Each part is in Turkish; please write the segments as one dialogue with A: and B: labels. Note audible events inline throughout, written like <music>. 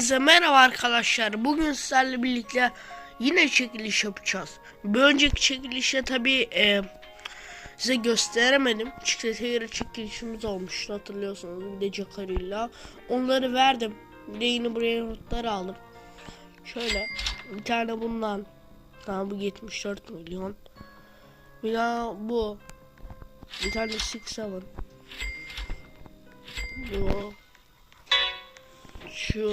A: Hepinize merhaba arkadaşlar. Bugün sizlerle birlikte yine çekiliş yapacağız. Bir önceki çekilişte tabi size gösteremedim. Çikolata yarı çekilişimiz olmuştu hatırlıyorsanız. Bir de Jacarilla. Onları verdim. Bir de yine buraya notlar aldım. Şöyle bir tane bundan. Tamam bu 74 milyon. Bir daha bu. Bir tane Six Seven. Bu şu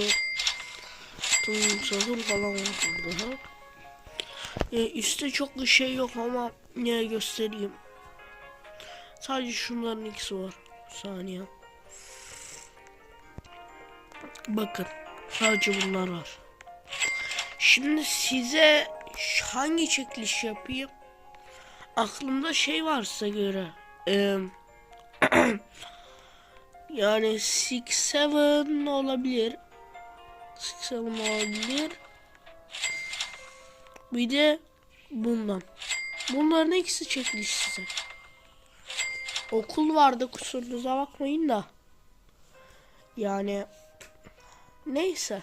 A: tüm sahur falan var burada. E, üstte çok bir şey yok ama ne göstereyim. Sadece şunların ikisi var. Saniye. Bakın. Sadece bunlar var. Şimdi size hangi çekiliş yapayım? Aklımda şey varsa göre. Eee <clears throat> Yani 6-7 olabilir. 6-7 olabilir. Bir de bundan. Bunların ikisi çekiliş size. Okul vardı kusurunuza bakmayın da. Yani neyse.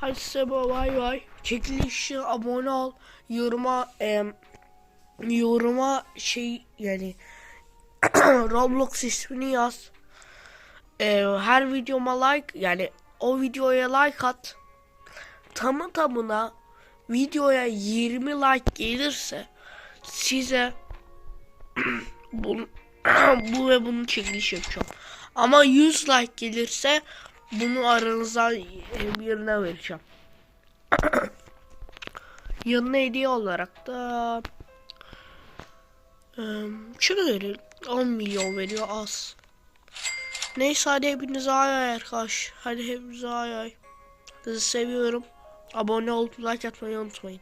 A: Hadi size bay bay. Çekilişe abone ol. Yoruma em, yoruma şey yani <clears throat> Roblox ismini yaz e, her videoma like yani o videoya like at. Tamı tamına videoya 20 like gelirse size <clears throat> bu, <clears throat> bu ve bunu çekiliş yapacağım. Ama 100 like gelirse bunu aranızdan birine vereceğim. <clears throat> Yanına hediye olarak da şunu verin 10 milyon veriyor az. Neyse hadi hepinize ay ay arkadaş. Hadi hepinize ay ay. Sizi seviyorum. Abone olup like atmayı unutmayın.